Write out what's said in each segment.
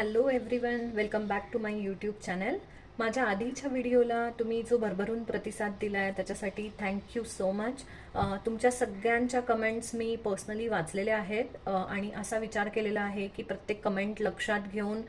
Hello everyone welcome back to my YouTube channel माझ्या आधीच्या व्हिडिओला तुम्ही जो भरभरून प्रतिसाद दिला आहे त्याच्यासाठी थँक्यू सो मच तुमच्या सगळ्यांच्या कमेंट्स मी पर्सनली वाचलेल्या आहेत. आणि असा विचार केलेला आहे की प्रत्येक कमेंट लक्षात घेऊन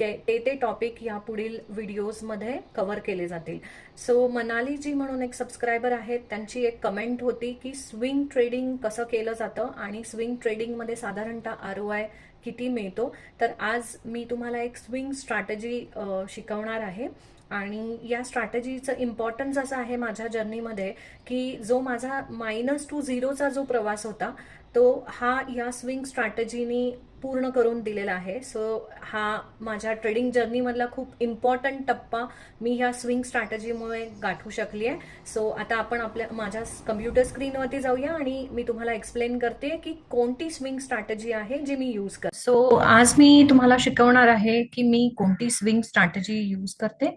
ते ते ते टॉपिक या पुढील व्हिडिओजमध्ये कव्हर केले जातील. सो मनालीजी म्हणून एक सबस्क्रायबर आहेत. त्यांची एक कमेंट होती की स्विंग ट्रेडिंग कसं केलं जातं आणि स्विंग ट्रेडिंगमध्ये साधारणतः आर ओ आय किती मिळतो. तर आज मी तुम्हाला एक स्विंग स्ट्रॅटेजी शिकवणार आहे. आणि या स्ट्रॅटेजीचं इम्पॉर्टन्स असं आहे माझ्या जर्नीमध्ये की जो माझा मायनस टू झिरोचा जो प्रवास होता तो हा या स्विंग स्ट्रॅटजीनी पूर्ण करून दिलेला आहे. सो हा माझ्या ट्रेडिंग जर्नीमधला खूप इम्पॉर्टंट टप्पा मी ह्या स्विंग स्ट्रॅटजीमुळे गाठू शकली आहे सो आता आपण आपल्या माझ्या कम्प्युटर स्क्रीनवरती जाऊया आणि मी तुम्हाला एक्सप्लेन करते की कोणती स्विंग स्ट्रॅटजी आहे जी मी यूज करते. सो आज मी तुम्हाला शिकवणार आहे की मी कोणती स्विंग स्ट्रॅटेजी यूज करते.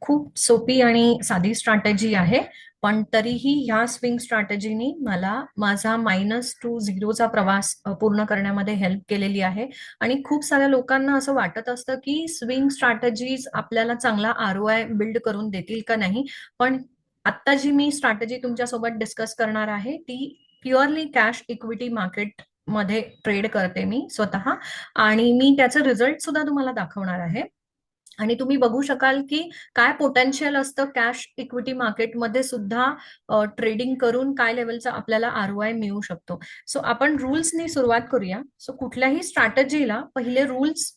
खूप सोपी आणि साधी स्ट्रॅटजी आहे. पण तरीही ह्या स्विंग स्ट्रॅटेजीनी मला माझा मायनस टू झिरोचा प्रवास पूर्ण करण्यामध्ये हेल्प केलेली आहे. आणि खूप साऱ्या लोकांना असं वाटत असतं की स्विंग स्ट्रॅटेजीज आपल्याला चांगला आर ओ आय बिल्ड करून देतील का नाही. पण आत्ता जी मी स्ट्रॅटेजी तुमच्यासोबत डिस्कस करणार आहे ती प्युअरली कॅश इक्विटी मार्केटमध्ये ट्रेड करते मी स्वतः. आणि मी त्याचे रिझल्ट सुद्धा तुम्हाला दाखवणार आहे. आणि तुम्ही बघू शकाल की काय पोटेन्शियल असतं कॅश इक्विटी मार्केटमध्ये सुद्धा ट्रेडिंग करून काय लेवलचा आपल्याला आर ओ आय मिळू शकतो. सो आपण रुल्सनी सुरुवात करूया. सो कुठल्याही स्ट्रॅटजीला पहिले रुल्स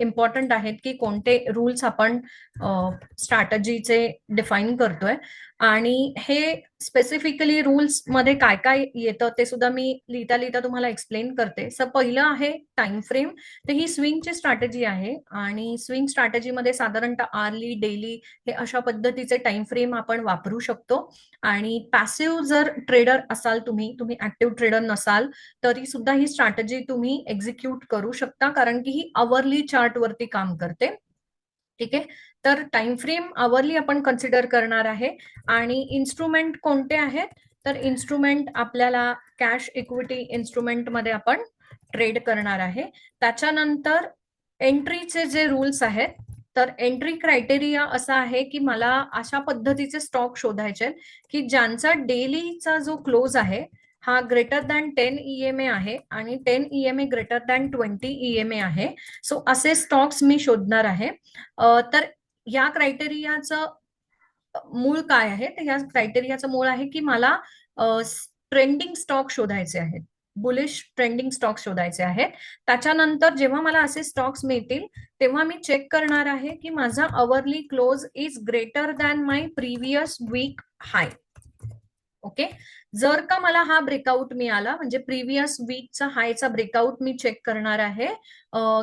इम्पॉर्टंट आहेत की कोणते रूल्स आपण स्ट्रॅटजीचे डिफाईन करतोय. आणि हे स्पेसिफिकली रुल्समध्ये काय काय येतं ते सुद्धा मी लिहिता लिहिता तुम्हाला एक्सप्लेन करते. सर पहिलं आहे टाइम फ्रेम तर ही स्विंगची स्ट्रॅटेजी आहे आणि स्विंग स्ट्रॅटेजीमध्ये साधारणतः आर्ली डेली हे अशा पद्धतीचे टाइम फ्रेम आपण वापरू शकतो. आणि पॅसिव्ह जर ट्रेडर असाल तुम्ही तुम्ही ऍक्टिव्ह ट्रेडर नसाल तरी सुद्धा ही स्ट्रॅटेजी तुम्ही एक्झिक्यूट करू शकता कारण की ही आवरली चार्ट वरती काम करते. ठीक आहे? तर टाइम फ्रेम आवरली आपण कन्सिडर करणार आहे. आणि इन्स्ट्रुमेंट कोणते आहेत? तर इन्स्ट्रुमेंट आपल्याला कॅश इक्विटी इन्स्ट्रुमेंटमध्ये आपण ट्रेड करणार आहे. त्याच्यानंतर एंट्रीचे जे रूल्स आहेत तर एंट्री क्रायटेरिया असा आहे की मला अशा पद्धतीचे स्टॉक शोधायचे की ज्यांचा डेलीचा जो क्लोज आहे हा ग्रेटर दॅन टेन ईएमए आहे आणि ten EMA greater than twenty EMA आहे. सो असे स्टॉक्स मी शोधणार आहे. तर या क्रायटेरियाचं मूळ काय आहे? तर या क्रायटेरियाचं मूळ आहे की मला ट्रेंडिंग स्टॉक शोधायचे आहेत. बुलिश ट्रेंडिंग स्टॉक शोधायचे आहेत. त्याच्यानंतर जेव्हा मला असे स्टॉक्स मिळतील तेव्हा मी चेक करणार आहे की माझा hourly close is greater than my previous week high okay? जर का मला हा ब्रेकआउट मिळाला म्हणजे प्रिव्हियस वीकचा हायचा ब्रेकआउट मी चेक करणार आहे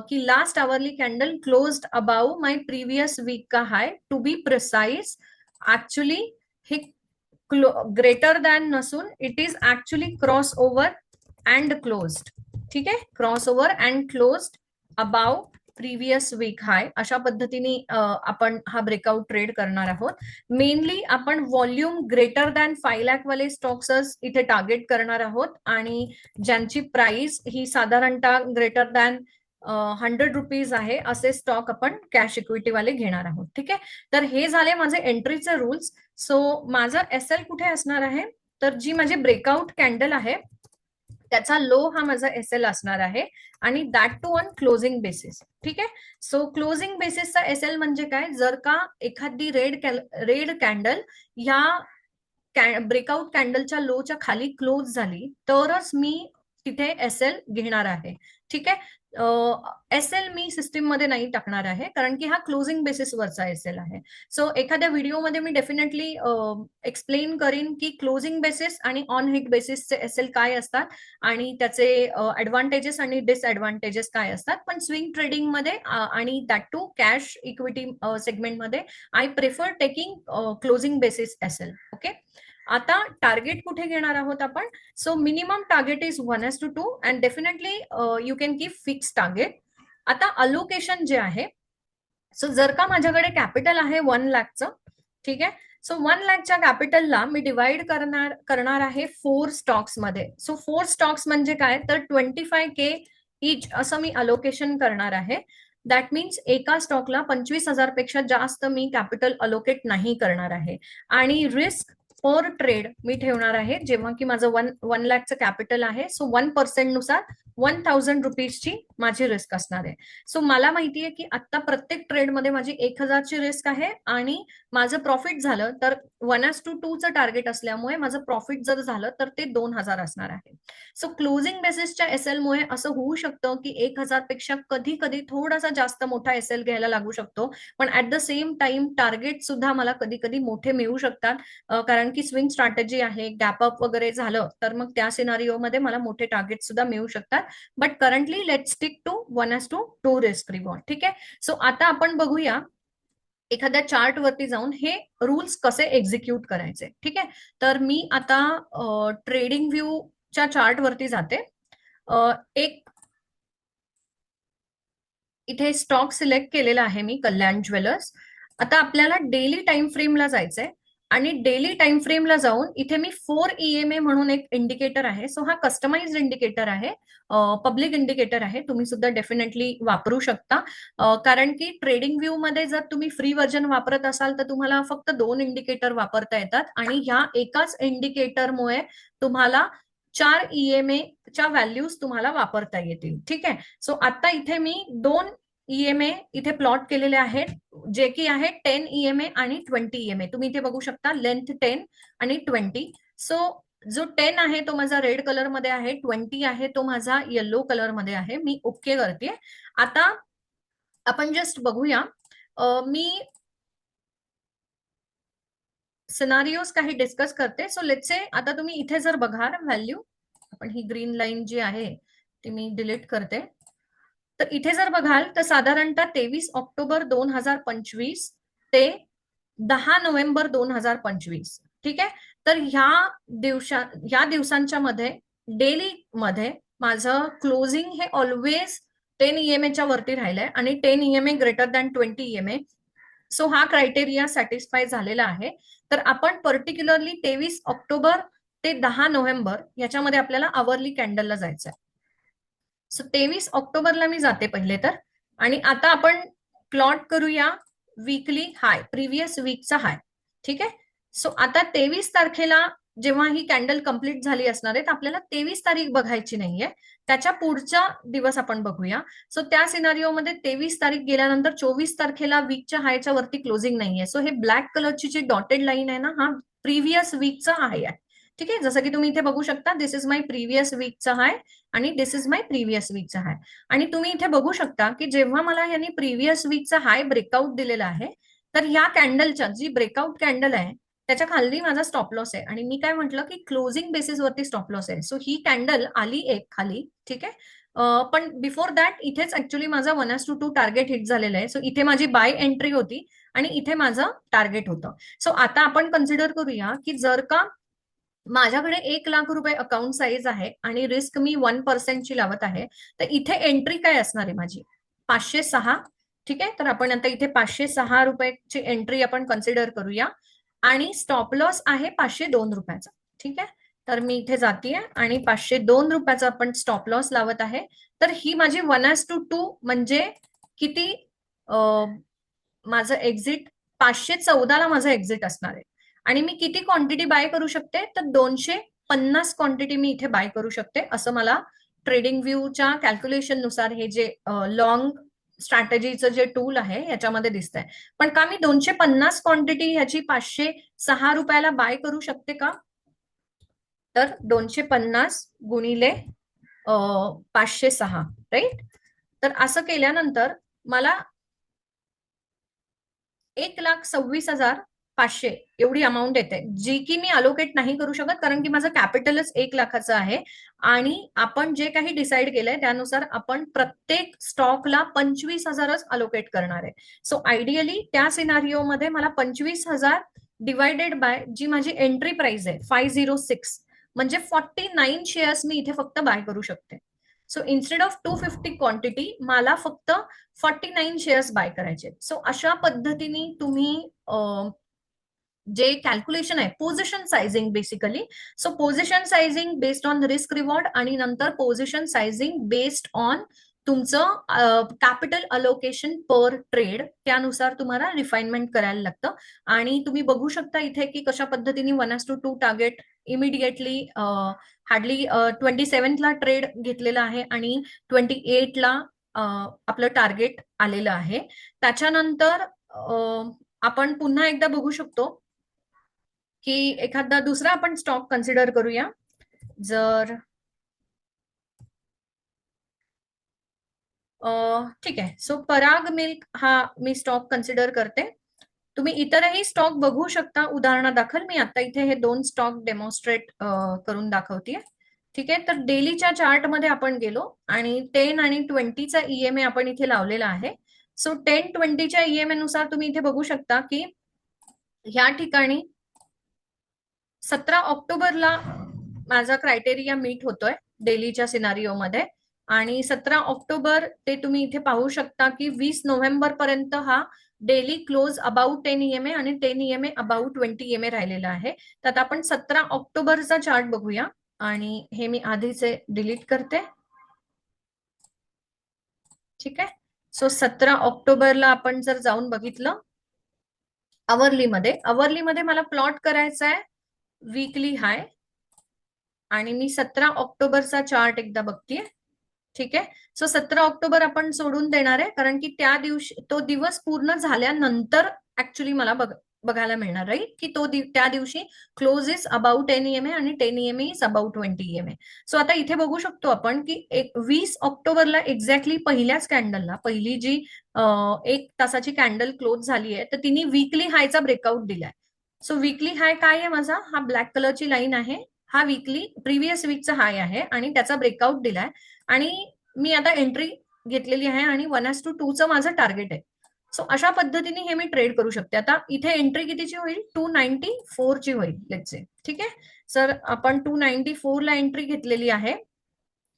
की last hourly candle closed above my previous week का high to be precise actually हे ग्रेटर दॅन नसून it is actually cross over and closed ठीक आहे? Cross over and closed above previous week high अशा पद्धतीने आपण हा ब्रेकआउट ट्रेड करणार आहोत. मेनली आपण volume greater than five lakh वाले स्टॉक्सच इथे टार्गेट करणार आहोत आणि ज्यांची प्राइस ही साधारणतः ग्रेटर दॅन हंड्रेड रुपीज आहे असे स्टॉक आपण कॅश इक्विटी वाले घेणार आहोत. ठीक आहे? तर हे झाले माझे एंट्रीचे रूल्स सो माझं एस एल कुठे असणार आहे? तर जी माझी ब्रेकआउट कॅन्डल आहे त्याचा लो हा माझा एस एल असणार आहे. आणि that too on closing basis ठीक आहे? सो क्लोजिंग बेसिसचा एस एल म्हणजे काय? जर का एखादी रेड रेड कॅन्डल ह्या ब्रेकआउट कॅन्डलच्या लोच्या खाली क्लोज झाली तरच मी तिथे एस एल घेणार आहे. ठीक आहे? एस एल मी सिस्टीममध्ये नाही टाकणार आहे कारण की हा क्लोजिंग बेसिसवरचा एस एल आहे. सो एखाद्या व्हिडिओमध्ये मी डेफिनेटली एक्सप्लेन करीन की क्लोजिंग बेसिस आणि ऑन हिट बेसिसचे एस एल काय असतात आणि त्याचे ऍडव्हान्टेजेस आणि डिसएडव्हान्टेजेस काय असतात. पण स्विंग ट्रेडिंगमध्ये आणि दॅट टू कॅश इक्विटी सेगमेंटमध्ये I prefer taking closing basis S L okay आता टार्गेट कुठे घेणार आहोत आपण? So minimum target is one is to two and definitely you can keep fix target आता अलोकेशन जे आहे सो जर का माझ्याकडे कॅपिटल आहे वन लॅकचं ठीक आहे? सो वन लॅकच्या कॅपिटलला मी डिवाइड करणार करणार आहे फोर स्टॉक्समध्ये. सो फोर स्टॉक्स म्हणजे काय? तर ट्वेंटी फाय के इच असं मी अलोकेशन करणार आहे. दॅट मीन्स एका स्टॉकला पंचवीस हजारपेक्षा जास्त मी कॅपिटल अलोकेट नाही करणार आहे. आणि रिस्क पर ट्रेड मी ठेवणार आहे. जेव्हा की माझं वन वन लॅकचं कॅपिटल आहे सो वन पर्सेंटनुसार वन थाउजंड रुपीजची माझी रिस्क असणार आहे. सो मला माहिती आहे की आता प्रत्येक ट्रेडमध्ये माझी एक हजारची रिस्क आहे आणि माझं प्रॉफिट झालं तर वन एस टू टूचं टार्गेट असल्यामुळे माझं प्रॉफिट जर झालं तर ते दोन हजार असणार आहे. सो क्लोजिंग बेसिसच्या एस एलमुळे असं होऊ शकतं की एक हजारपेक्षा कधी कधी थोडासा जास्त मोठा एस एल घ्यायला लागू शकतो. पण at the same time target सुद्धा मला कधी कधी मोठे मिळू शकतात. कारण कारण की स्विंग स्ट्रॅटेजी आहे गॅप अप वगैरे झालं तर मग त्या सिनारिओमध्ये मला मोठे टार्गेट सुद्धा मिळू शकतात. But currently let stick to one is to two risk reward ठीक आहे? सो आता आपण बघूया एखाद्या चार्ट वरती जाऊन हे रूल्स कसे एक्झिक्यूट करायचे ठीक आहे? तर मी आता ट्रेडिंग व्ह्यूच्या चार्ट वरती जाते. एक इथे स्टॉक सिलेक्ट केलेला आहे मी कल्याण ज्वेलर्स. आता आपल्याला डेली टाइम फ्रेमला जायचंय. आणि डेली टाइम फ्रेमला जाऊन इथे मी फोर ईएमए म्हणून एक इंडिकेटर आहे. सो हा कस्टमाइज्ड इंडिकेटर आहे. पब्लिक इंडिकेटर आहे. तुम्ही सुद्धा डेफिनेटली वापरू शकता. कारण की ट्रेडिंग व्ह्यू मध्ये जर तुम्ही फ्री व्हर्जन वापरत असाल तर तुम्हाला फक्त दोन इंडिकेटर वापरता येतात. आणि ह्या एकाच इंडिकेटरमुळे तुम्हाला चार ईएमए च्या व्हॅल्यूज तुम्हाला वापरता येतील. ठीक आहे? सो आता इथे मी दोन ईएमए इथे प्लॉट केलेले आहेत जे की आहे टेन ईएमए आणि ट्वेंटी ईएमए तुम्ही इथे बघू शकता लेंथ टेन आणि ट्वेंटी सो जो टेन आहे तो माझा रेड कलरमध्ये आहे ट्वेंटी आहे तो माझा येल्लो कलरमध्ये आहे. मी ओके करते. आता आपण जस्ट बघूया. मी सिनारिओज काही डिस्कस करते. सो लेट से आता तुम्ही इथे जर बघाल व्हॅल्यू आपण ही ग्रीन लाईन जी आहे ती मी डिलीट करते. तर इथे जर बघाल तर साधारणतः तेवीस ऑक्टोबर दोन हजार पंचवीस ते दहा नोव्हेंबर दोन हजार पंचवीस ठीक आहे? तर ह्या दिवसा ह्या दिवसांच्या मध्ये डेली मध्ये माझं क्लोजिंग हे ऑलवेज टेन ईएमएच्या वरती राहिलंय आणि ten EMA greater than twenty EMA so हा क्रायटेरिया सॅटिस्फाय झालेला आहे. तर आपण पर्टिक्युलरली तेवीस ऑक्टोबर ते दहा नोव्हेंबर याच्यामध्ये आपल्याला आवरली कॅन्डलला जायचं आहे सो तेवीस ऑक्टोबरला मी जाते पहिले तर. आणि आता आपण प्लॉट करूया वीकली हाय प्रिव्हियस वीकचा हाय ठीक आहे? सो आता तेवीस तारखेला जेव्हा ही कॅन्डल कंप्लीट झाली असणार आहे तर आपल्याला तेवीस तारीख बघायची नाहीये. त्याच्या पुढचा दिवस आपण बघूया. सो त्या सिनारिओमध्ये तेवीस तारीख गेल्यानंतर चोवीस तारखेला वीकच्या हायच्या वरती क्लोजिंग नाहीये. सो हे ब्लॅक कलरची जी डॉटेड लाईन आहे ना हा प्रिव्हियस वीकचा हाय आहे. ठीक आहे? जसं की तुम्ही इथे बघू शकता दिस इज माय प्रिव्हियस वीकचा हाय आणि दिस इज माय प्रिव्हियस वीकचा हाय. आणि तुम्ही इथे बघू शकता की जेव्हा मला यांनी प्रिव्हियस वीकचा हाय ब्रेकआउट दिलेला आहे तर ह्या कॅन्डलच्या जी ब्रेकआउट कॅन्डल आहे त्याच्याखाली माझा स्टॉप लॉस आहे. आणि मी काय म्हटलं की क्लोजिंग बेसिस वरती स्टॉप लॉस आहे. सो ही कॅन्डल आली एक खाली ठीक आहे? पण बिफोर दॅट इथेच ऍक्च्युली माझा one is to two target hit झालेलं आहे. सो इथे माझी बाय एंट्री होती आणि इथे माझं टार्गेट होतं. सो आता आपण कन्सिडर करूया की जर का माझ्याकडे एक लाख रुपये अकाउंट साईज आहे आणि रिस्क मी वन पर्सेंटची लावत आहे. तर इथे एंट्री काय असणार आहे माझी? पाचशे सहा. ठीक आहे? तर आपण आता इथे पाचशे सहा रुपयाची एंट्री आपण कन्सिडर करूया. आणि स्टॉप लॉस आहे पाचशे दोन रुपयाचा. ठीक आहे? तर मी इथे जाते आणि पाचशे दोन रुपयाचा आपण स्टॉप लॉस लावत आहे. तर ही माझी वन एस टू टू म्हणजे किती माझं एक्झिट पाचशे चौदाला माझं एक्झिट असणार आहे. आणि मी किती क्वांटिटी बाय करू शकते? तर दोनशे पन्नास क्वांटिटी मी इथे बाय करू शकते असं मला ट्रेडिंग व्ह्यूच्या कॅल्क्युलेशननुसार हे जे लॉंग स्ट्रॅटेजीचं जे टूल आहे याच्यामध्ये दिसतंय. पण का मी दोनशे पन्नास क्वांटिटी ह्याची पाचशे सहा रुपयाला बाय करू शकते का? तर दोनशे पन्नास गुणिले पाचशे सहा राईट तर असं केल्यानंतर मला एक लाख सव्वीस हजार पाचशे एवढी अमाऊंट येते. जी की मी अलोकेट नाही करू शकत कारण की माझं कॅपिटलच एक लाखाचं आहे. आणि आपण जे काही डिसाईड केलंय त्यानुसार आपण प्रत्येक स्टॉकला पंचवीस हजारच अलोकेट करणार आहे. सो आयडियली त्या सिनारिओमध्ये मला पंचवीस हजार डिवायडेड बाय जी माझी एंट्री प्राइस आहे फाय झिरो सिक्स म्हणजे फॉर्टी नाईन शेअर्स मी इथे फक्त बाय करू शकते. So instead of two fifty quantity मला फक्त फॉर्टी नाईन शेअर्स बाय करायचे सो अशा पद्धतीने तुम्ही जे कॅल्क्युलेशन आहे position sizing basically so position sizing based on risk reward आणि नंतर पोझिशन सायझिंग बेस्ड ऑन तुमचं कॅपिटल अलोकेशन पर ट्रेड त्यानुसार तुम्हाला रिफाईनमेंट करायला लागतं. आणि तुम्ही बघू शकता इथे की कशा पद्धतीने one is to two target immediately hardly twenty सेव्हन्थला trade घेतलेला आहे आणि ट्वेंटी एटला आपलं टार्गेट आलेलं आहे. त्याच्यानंतर आपण पुन्हा एकदा बघू शकतो की एखादा दुसरा आपण स्टॉक कन्सिडर करूया. जर ठीक आहे. सो पराग मिल्क हा मी स्टॉक कन्सिडर करते. तुम्ही इतरही स्टॉक बघू शकता. उदाहरणादाखल मी आता इथे हे दोन स्टॉक डेमॉन्स्ट्रेट करून दाखवते ठीक आहे? तर डेलीच्या चार्टमध्ये आपण गेलो आणि टेन आणि ट्वेंटीचा ईएमए आपण इथे लावलेला आहे. सो टेन ट्वेंटीच्या ईएमए नुसार तुम्ही इथे बघू शकता की ह्या ठिकाणी सतरा ऑक्टोबरला माझा क्रायटेरिया मीट होतोय डेलीच्या सिनारिओमध्ये. आणि सतरा ऑक्टोबर ते तुम्ही इथे पाहू शकता की वीस नोव्हेंबर पर्यंत हा daily close about ten EMA आणि ten EMA about twenty EMA राहिलेला आहे. तर आपण सतरा ऑक्टोबरचा चार्ट बघूया आणि हे मी आधीचे डिलीट करते. ठीक आहे? सो सतरा ऑक्टोबरला आपण जर जाऊन बघितलं अवर्लीमध्ये. अवर्लीमध्ये मला प्लॉट करायचा आहे. वीकली हाय आणि मी सतरा ऑक्टोबरचा चार्ट एकदा बघतीये. ठीक आहे? सो सतरा ऑक्टोबर आपण सोडून देणार आहे कारण की त्या दिवशी तो दिवस पूर्ण झाल्यानंतर ऍक्च्युली मला बघ बघायला मिळणार राईट की तो त्या दिवशी close is about ten EMA आणि ten EMA is about twenty EMA so आता इथे बघू शकतो आपण की एक वीस ऑक्टोबरला एक्झॅक्टली पहिल्याच कॅन्डलला पहिली जी एक तासाची कॅन्डल क्लोज झाली आहे तर तिने वीकली हायचा ब्रेकआउट दिलाय. सो वीकली हाय काय आहे माझा? हा ब्लॅक कलरची लाईन आहे. हा वीकली प्रिव्हियस वीकचा हाय आहे आणि त्याचा ब्रेकआउट दिलाय. आणि मी आता एंट्री घेतलेली आहे आणि वन एस टू टूचं माझं टार्गेट आहे. सो अशा पद्धतीने हे मी ट्रेड करू शकते. आता इथे एंट्री कितीची होईल? टू नाईन्टी फोरची होईल लेटचे ठीक आहे? सर आपण टू नाईन्टी फोरला एंट्री घेतलेली आहे.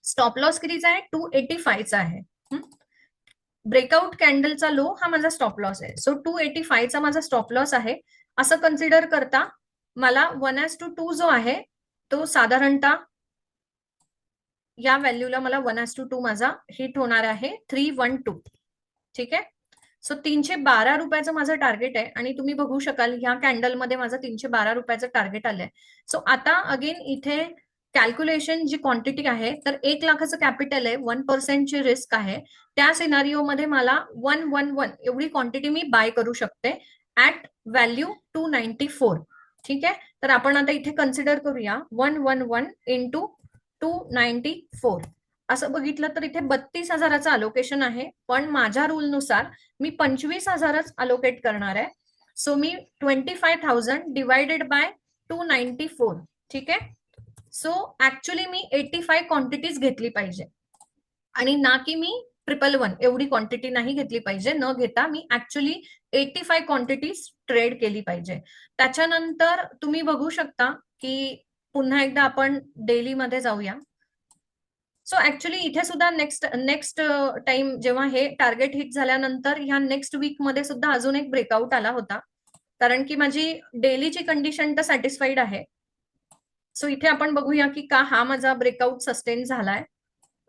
स्टॉप लॉस कितीचा आहे? टू एटी फायचा आहे. ब्रेकआउट कॅन्डलचा लो हा माझा स्टॉप लॉस आहे. सो टू एटी फायचा माझा स्टॉप लॉस आहे. असं कन्सिडर करता मला वन एस टू टू जो आहे तो साधारणतः या व्हॅल्यूला मला वन एस टू टू माझा हिट होणार आहे थ्री वन टू ठीक आहे? सो तीनशे बारा रुपयाचं माझं टार्गेट आहे आणि तुम्ही बघू शकाल ह्या कॅन्डलमध्ये माझं तीनशे बारा रुपयाचं टार्गेट आलंय. सो आता अगेन इथे कॅल्क्युलेशन जी क्वांटिटी आहे तर एक लाखाचं कॅपिटल आहे वन पर्सेंटची रिस्क आहे. त्या सिनारिओमध्ये मला वन वन वन एवढी क्वांटिटी मी बाय करू शकते. At value two ninety four ठीक आहे? तर आपण आता इथे कन्सिडर करूया. One one one into two ninety four असं बघितलं तर इथे बत्तीस हजाराचं अलोकेशन आहे. पण माझ्या रूलनुसार मी पंचवीस हजारच अलोकेट करणार आहे. So me twenty five thousand divided by two ninety four ठीक आहे? सो ऍक्च्युली मी एटी फाय क्वांटिटीज घेतली पाहिजे. आणि ना की मी ट्रिपल वन एवढी क्वांटिटी नाही घेतली पाहिजे. न घेता मी actually eighty five quantities trade केली पाहिजे. त्याच्यानंतर तुम्ही बघू शकता की पुन्हा एकदा आपण डेलीमध्ये जाऊया. सो ऍक्च्युली इथे सुद्धा नेक्स्ट नेक्स्ट टाइम जेव्हा हे टार्गेट हिट झाल्यानंतर ह्या नेक्स्ट वीकमध्ये सुद्धा अजून एक ब्रेकआउट आला होता. कारण की माझी डेलीची कंडिशन तर सॅटिस्फाईड आहे. सो इथे आपण बघूया की का हा माझा ब्रेकआउट सस्टेन झालाय.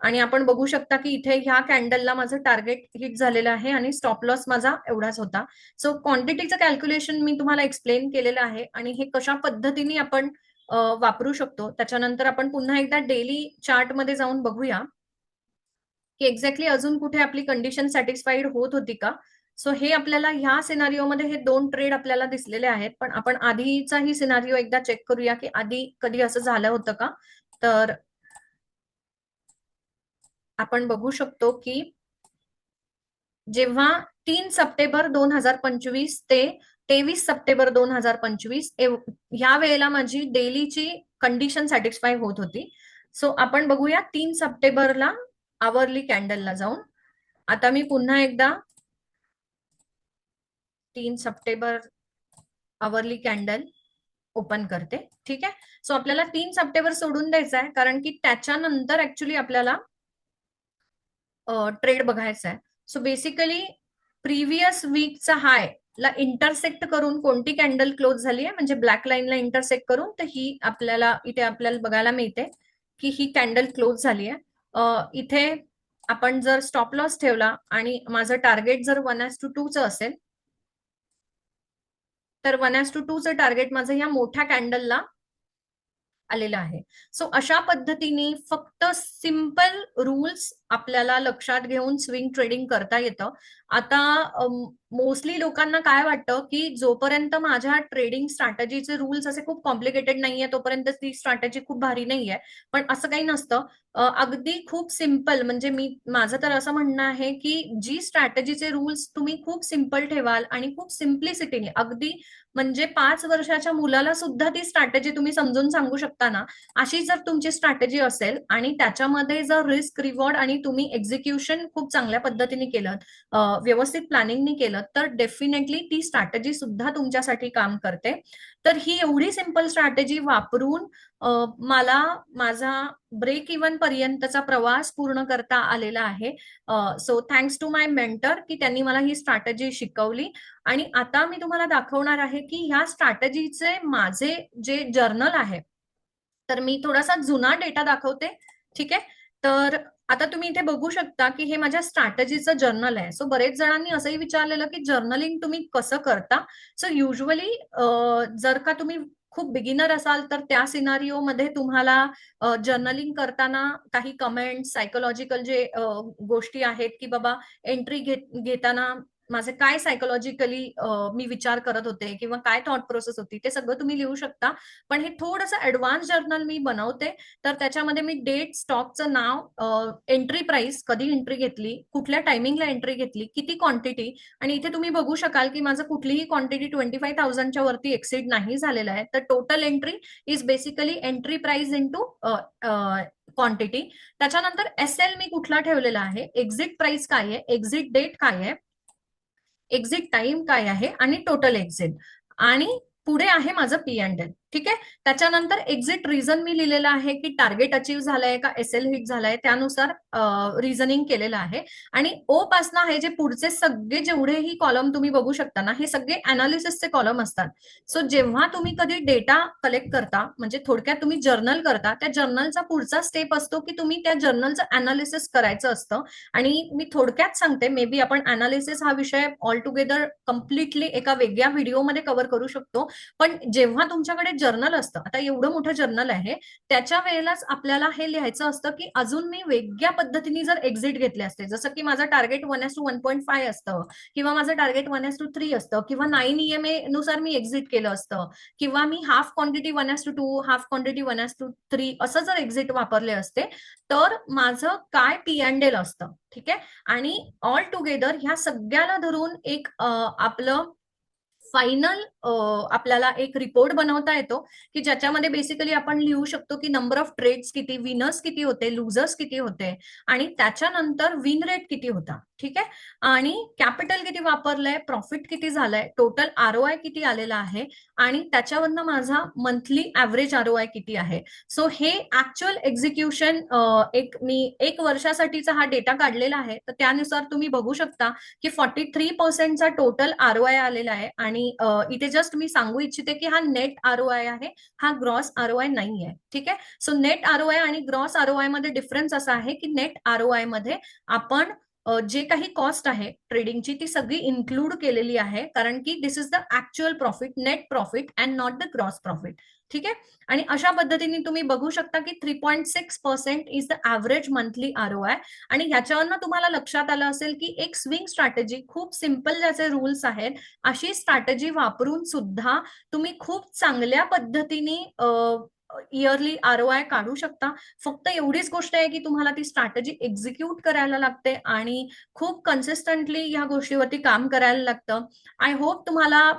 आणि आपण बघू शकता की इथे ह्या कॅन्डलला माझं टार्गेट हिट झालेलं आहे आणि स्टॉप लॉस माझा एवढाच होता. सो क्वांटिटीचं कॅल्क्युलेशन मी तुम्हाला एक्सप्लेन केलेलं आहे आणि हे कशा पद्धतीने आपण वापरू शकतो. त्याच्यानंतर आपण पुन्हा एकदा डेली चार्टमध्ये जाऊन बघूया की एक्झॅक्टली अजून कुठे आपली कंडिशन सॅटिस्फाईड होत होती का? सो हे आपल्याला ह्या सिनारिओमध्ये हे दोन ट्रेड आपल्याला दिसलेले आहेत. पण आपण आधीचाही सिनारिओ एकदा चेक करूया की आधी कधी असं झालं होतं का? तर आपण बघू शकतो की जेव्हा तीन सप्टेंबर दोन हजार पंचवीस ते तेवीस सप्टेंबर दोन हजार पंचवीस ह्या वेळेला माझी डेलीची कंडिशन सॅटिस्फाय होत होती. सो आपण बघूया तीन सप्टेंबरला आवरली कॅन्डलला जाऊन. आता मी पुन्हा एकदा तीन सप्टेंबर आवरली कॅन्डल ओपन करते. ठीक आहे? सो आपल्याला तीन सप्टेंबर सोडून द्यायचा आहे कारण की त्याच्यानंतर ऍक्च्युली आपल्याला ट्रेड बघायचा आहे सो बेसिकली प्रिव्हियस वीकचा हाय ला इंटरसेक्ट करून कोणती कॅन्डल क्लोज झाली आहे म्हणजे ब्लॅक लाईनला इंटरसेक्ट करून तर ही आपल्याला इथे आपल्याला बघायला मिळते की ही कॅन्डल क्लोज झाली आहे इथे आपण जर स्टॉप लॉस ठेवला आणि माझं टार्गेट जर वन एस टू टूचं असेल तर वन एस टू टूचं टार्गेट माझं या मोठ्या कॅन्डलला आलेलं आहे. सो अशा पद्धतीने फक्त सिंपल रूल्स आपल्याला लक्षात घेऊन स्विंग ट्रेडिंग करता येतं. आता मोस्टली लोकांना काय वाटतं की जोपर्यंत माझ्या ट्रेडिंग स्ट्रॅटजीचे रूल्स असे खूप कॉम्प्लिकेटेड नाहीये तोपर्यंत ती स्ट्रॅटेजी खूप भारी नाहीये. पण असं काही नसतं. अगदी खूप सिंपल म्हणजे मी माझं तर असं म्हणणं आहे की जी स्ट्रॅटेजीचे रूल्स तुम्ही खूप सिंपल ठेवाल आणि खूप सिम्प्लिसिटीने अगदी म्हणजे पाच वर्षाच्या मुलाला सुद्धा ती स्ट्रॅटेजी तुम्ही समजून सांगू शकता ना अशी जर तुमची स्ट्रॅटेजी असेल आणि त्याच्यामध्ये जर रिस्क रिवॉर्ड आणि तुम्ही एक्झिक्युशन खूप चांगल्या पद्धतीने केलं व्यवस्थित प्लॅनिंगनी केलं तर डेफिनेटली ती स्ट्रॅटेजी सुद्धा तुमच्यासाठी काम करते. तर ही एवढी सिंपल स्ट्रॅटेजी वापरून मला माझा ब्रेक इव्हन पर्यंतचा प्रवास पूर्ण करता आलेला आहे. So thanks to my mentor की त्यांनी मला ही स्ट्रॅटेजी शिकवली. आणि आता मी तुम्हाला दाखवणार आहे की ह्या स्ट्रॅटेजीचे माझे जे जर्नल आहे तर मी थोडासा जुना डेटा दाखवते. ठीक आहे? तर आता तुम्ही इथे बघू शकता की हे माझ्या स्ट्रॅटजीचं जर्नल आहे. सो बरेच जणांनी असंही विचारलेलं की जर्नलिंग तुम्ही कसं करता? सो युजली जर का तुम्ही खूप बिगिनर असाल तर त्या सिनारिओमध्ये तुम्हाला जर्नलिंग करताना काही कमेंट सायकोलॉजिकल जे गोष्टी आहेत की बाबा एंट्री घेताना माझे काय सायकोलॉजिकली मी विचार करत होते किंवा काय थॉट प्रोसेस होती ते सगळं तुम्ही लिहू शकता. पण हे थोडंसं ऍडव्हान्स जर्नल मी बनवते. तर त्याच्यामध्ये मी डेट स्टॉकचं नाव एंट्री प्राइस कधी एंट्री घेतली कुठल्या टायमिंगला एंट्री घेतली किती क्वांटिटी आणि इथे तुम्ही बघू शकाल की माझं कुठलीही क्वांटिटी ट्वेंटी फाय थाउजंडच्या वरती एक्सिड नाही झालेलं आहे. तर total entry is basically entry price into quantity त्याच्यानंतर एस एल मी कुठला ठेवलेला आहे? एक्झिट प्राइस काय आहे? एक्झिट डेट काय आहे? एक्झिट टाइम काय आहे आणि टोटल एक्झिट. आणि पुढे आहे माझं पी अँड एल. ठीक आहे? त्याच्यानंतर एक्झिट रिझन मी लिहिलेलं आहे की टार्गेट अचीव्ह झालंय का एस एल हिट झालाय त्यानुसार रिझनिंग केलेलं आहे. आणि ओ पासनं हे जे पुढचे सगळे जेवढेही कॉलम तुम्ही बघू शकता ना हे सगळे अनालिसिसचे कॉलम असतात. सो जेव्हा तुम्ही कधी डेटा कलेक्ट करता म्हणजे थोडक्यात तुम्ही जर्नल करता त्या जर्नलचा पुढचा स्टेप असतो की तुम्ही त्या जर्नलचं अनालिसिस करायचं असतं. आणि मी थोडक्यात सांगते मे बी आपण अनालिसिस हा विषय ऑल टुगेदर कम्प्लिटली एका वेगळ्या व्हिडिओमध्ये कव्हर करू शकतो. पण जेव्हा तुमच्याकडे जर्नल असतं. आता एवढं मोठं जर्नल आहे त्याच्या वेळेलाच आपल्याला हे लिहायचं असतं की अजून मी वेगळ्या पद्धतीने जर एक्झिट घेतले असते जसं की माझं target one is to one point five असतं किंवा माझं target one is to three असतं किंवा नाईन ईएमए नुसार मी एक्झिट केलं असतं किंवा मी half quantity one is to two half quantity one is to three असं जर एक्झिट वापरले असते तर माझं काय पी अँड एल असतं. ठीक आहे? आणि ऑल टुगेदर ह्या सगळ्याला धरून एक आपलं फायनल आपल्याला एक रिपोर्ट बनवता येतो की ज्याच्यामध्ये बेसिकली आपण लिहू शकतो की नंबर ऑफ ट्रेड्स किती विनर्स किती होते लुझर्स किती होते आणि त्याच्यानंतर विन रेट किती होता ठीक आहे? आणि कॅपिटल किती वापरलंय प्रॉफिट किती झालंय टोटल आरओआय किती आलेला आहे आणि त्याच्यावरनं माझा मंथली ऍव्हरेज आय किती आहे? सो हे ऍक्च्युअल एक्झिक्युशन एक मी एक वर्षासाठीचा हा डेटा काढलेला आहे. तर त्यानुसार तुम्ही बघू शकता की फॉर्टी थ्री पर्सेंटचा टोटल आर ओ आय आलेला आहे आणि इथे जस्ट मी सांगू इच्छिते की हा नेट आरओआय आहे हा ग्रॉस आरओआय नाही आहे ठीक आहे? सो नेट आरओआय आणि ग्रॉस आर ओ आयमध्ये डिफरन्स असा आहे की नेट आरओआयमध्ये आपण जे काही कॉस्ट आहे ट्रेडिंगची ती सगळी इन्क्लूड केलेली आहे कारण की this is the actual profit net profit and not the gross profit ठीक आहे? आणि अशा पद्धतीने तुम्ही बघू शकता की three point six percent is the average monthly ROI आणि ह्याच्यावरनं तुम्हाला लक्षात आलं असेल की एक स्विंग स्ट्रॅटेजी खूप सिंपल ज्याचे रूल्स आहेत अशी स्ट्रॅटेजी वापरून सुद्धा तुम्ही खूप चांगल्या पद्धतीने इयरली आर ओ आय काढू शकता. फक्त एवढीच गोष्ट आहे की तुम्हाला ती स्ट्रॅटेजी एक्झिक्यूट करायला लागते आणि खूप कन्सिस्टंटली ह्या गोष्टीवरती काम करायला लागतं. आय होप तुम्हाला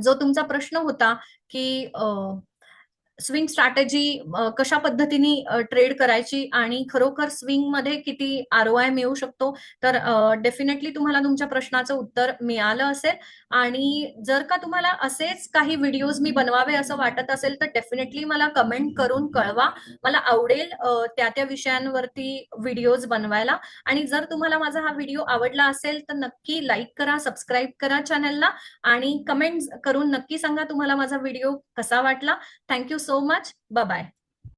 जो तुमचा प्रश्न होता की स्विंग स्ट्रॅटेजी कशा पद्धतीने ट्रेड करायची आणि खरोखर स्विंगमध्ये किती आर ओ आय मिळू शकतो तर डेफिनेटली तुम्हाला तुमच्या प्रश्नाचं उत्तर मिळालं असेल. आणि जर का तुम्हाला असेच काही व्हिडिओज मी बनवावे असं वाटत असेल तर डेफिनेटली मला कमेंट करून कळवा. मला आवडेल त्या त्या विषयांवरती व्हिडिओज बनवायला. आणि जर तुम्हाला माझा हा व्हिडिओ आवडला असेल तर नक्की लाईक करा सबस्क्राईब करा चॅनलला आणि कमेंट करून नक्की सांगा तुम्हाला माझा व्हिडिओ कसा वाटला. Thank you so much bye